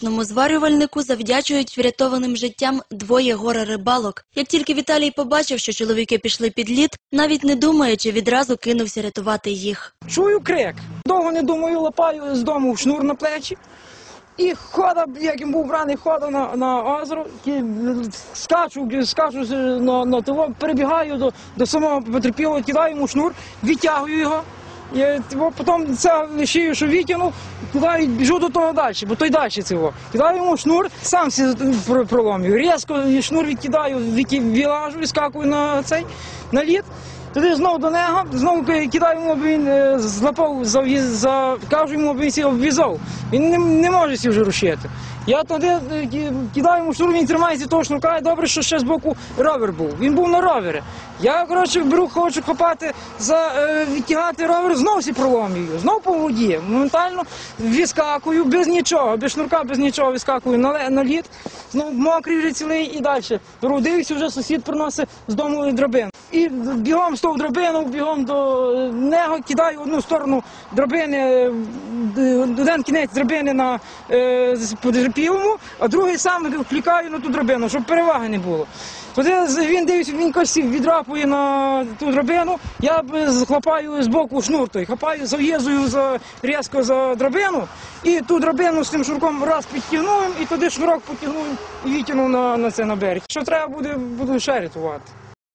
сонячному зварювальнику завдячують врятованим життям двоє горе рибалок. Як тільки Віталій побачив, що чоловіки пішли під лід, навіть не думаючи, відразу кинувся рятувати їх. Чую крик. Довго не думаю, лапаю з дому в шнур на плечі. І хода, як він був браний, хода на, на озеро, скачу, скачу на, на того, перебігаю до, до самого потерпілого, кидаю йому шнур, відтягую його. І того, потім це шию, що витягнув, кидаю, біжу до того далі, бо той далі цього. Кидаю йому шнур, сам про- проломлюю. Різко шнур відкидаю, відки- вилажу, вискакую на цей на лід. Тоді знову до нього, знову кидаю йому, аби він е, злапав, за, кажу йому, аби він сів обв'язав. Він не, не може сів вже рушити. Я тоді е, кидаю йому шнур, він тримається того шнурка, і добре, що ще з боку ровер був. Він був на ровері. Я, коротше, беру, хочу хапати, за, е, відтягати ровер, знову всі проломлюю, знову по воді. Моментально відскакую, без нічого, без шнурка, без нічого вискакую на, на лід, знову мокрий вже цілий і далі. Беру, дивлюся, вже сусід приносить з дому драбину. І бігом з того драбину, бігом до нього, кидаю одну сторону драбини, е, один кінець драбини на е, а другий сам вклікаю на ту драбину, щоб переваги не було. Тоді він дивиться, він косі відрапує на ту драбину, я хлопаю з боку шнур той, хапаю, зав'язую за, різко за драбину, і ту драбину з тим шнурком раз підтягнув, і туди шнурок потягнув і витягнув на це на берег. Що треба буде, буду ще рятувати.